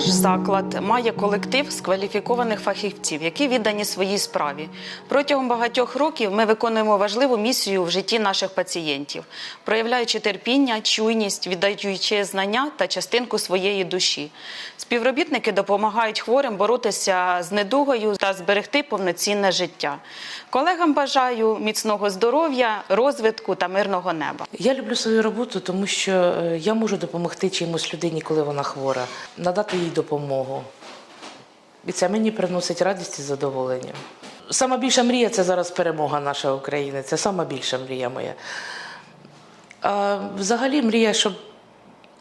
Наш заклад має колектив з кваліфікованих фахівців, які віддані своїй справі. Протягом багатьох років ми виконуємо важливу місію в житті наших пацієнтів, проявляючи терпіння, чуйність, віддаючи знання та частинку своєї душі. Співробітники допомагають хворим боротися з недугою та зберегти повноцінне життя. Колегам бажаю міцного здоров'я, розвитку та мирного неба. Я люблю свою роботу, тому що е, я можу допомогти чимось людині, коли вона хвора, надати їй допомогу. І це мені приносить радість і задоволення. Сама більша мрія це зараз перемога наша України. Це сама більша мрія моя. А взагалі мрія, щоб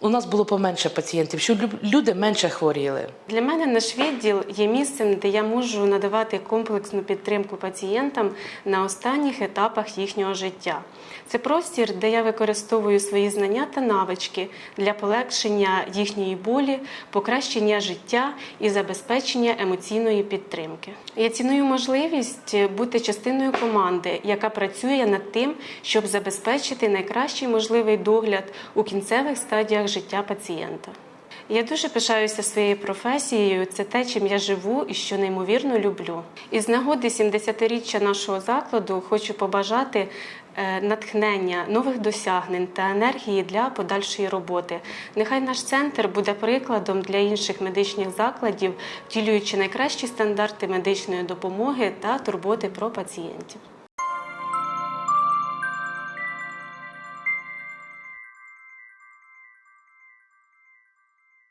у нас було поменше пацієнтів, щоб люди менше хворіли. Для мене наш відділ є місцем, де я можу надавати комплексну підтримку пацієнтам на останніх етапах їхнього життя. Це простір, де я використовую свої знання та навички для полегшення їхньої болі, покращення життя і забезпечення емоційної підтримки. Я ціную можливість бути частиною команди, яка працює над тим, щоб забезпечити найкращий можливий догляд у кінцевих стадіях життя пацієнта. Я дуже пишаюся своєю професією. Це те, чим я живу і що неймовірно люблю. І з нагоди 70-річчя нашого закладу хочу побажати е, натхнення, нових досягнень та енергії для подальшої роботи. Нехай наш центр буде прикладом для інших медичних закладів, втілюючи найкращі стандарти медичної допомоги та турботи про пацієнтів.